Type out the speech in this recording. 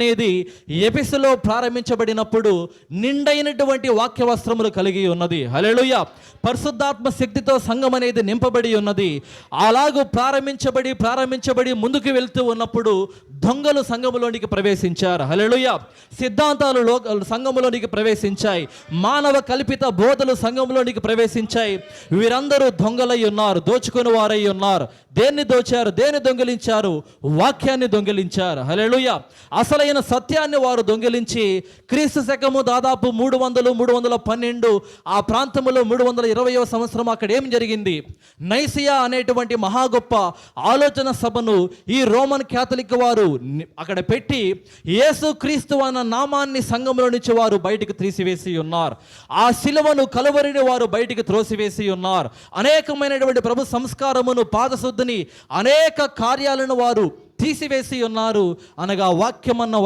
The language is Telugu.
అనేది ఎపిసలో ప్రారంభించబడినప్పుడు నిండైనటువంటి వాక్య వస్త్రములు కలిగి ఉన్నది. హలెలుయ పరిశుద్ధాత్మ శక్తితో సంఘం అనేది నింపబడి ఉన్నది. అలాగూ ప్రారంభించబడి ప్రారంభించబడి ముందుకు వెళ్తూ ఉన్నప్పుడు దొంగలు సంఘములోనికి ప్రవేశించారు. హలెలుయ సిద్ధాంతాలు లో సంఘములోనికి ప్రవేశించాయి. మానవ కల్పిత బోధలు సంఘంలోనికి ప్రవేశించాయి. వీరందరూ దొంగలై ఉన్నారు దోచుకుని వారై ఉన్నారు. దేన్ని దోచారు? దేన్ని దొంగిలించారు? వాక్యాన్ని దొంగిలించారు. హలెలుయ అసలైన సత్యాన్ని వారు దొంగిలించి క్రీస్తు శకము దాదాపు మూడు వందలు మూడు వందల పన్నెండు ఆ ప్రాంతంలో మూడు వందల ఇరవయో సంవత్సరం అక్కడ ఏం జరిగింది? నైసియా అనేటువంటి మహా గొప్ప ఆలోచన సభను ఈ రోమన్ క్యాథలిక్ వారు అక్కడ పెట్టి యేసు క్రీస్తు అన్న నామాన్ని సంఘంలో నుంచి వారు బయటికి తీసివేసి ఉన్నారు. ఆ శిలువను కలువరిని వారు బయటికి త్రోసివేసి ఉన్నారు. అనేకమైనటువంటి ప్రభు సంస్కారమును పాదశుద్ధిని అనేక కార్యాలను వారు తీసివేసి ఉన్నారు. అనగా వాక్యమన్న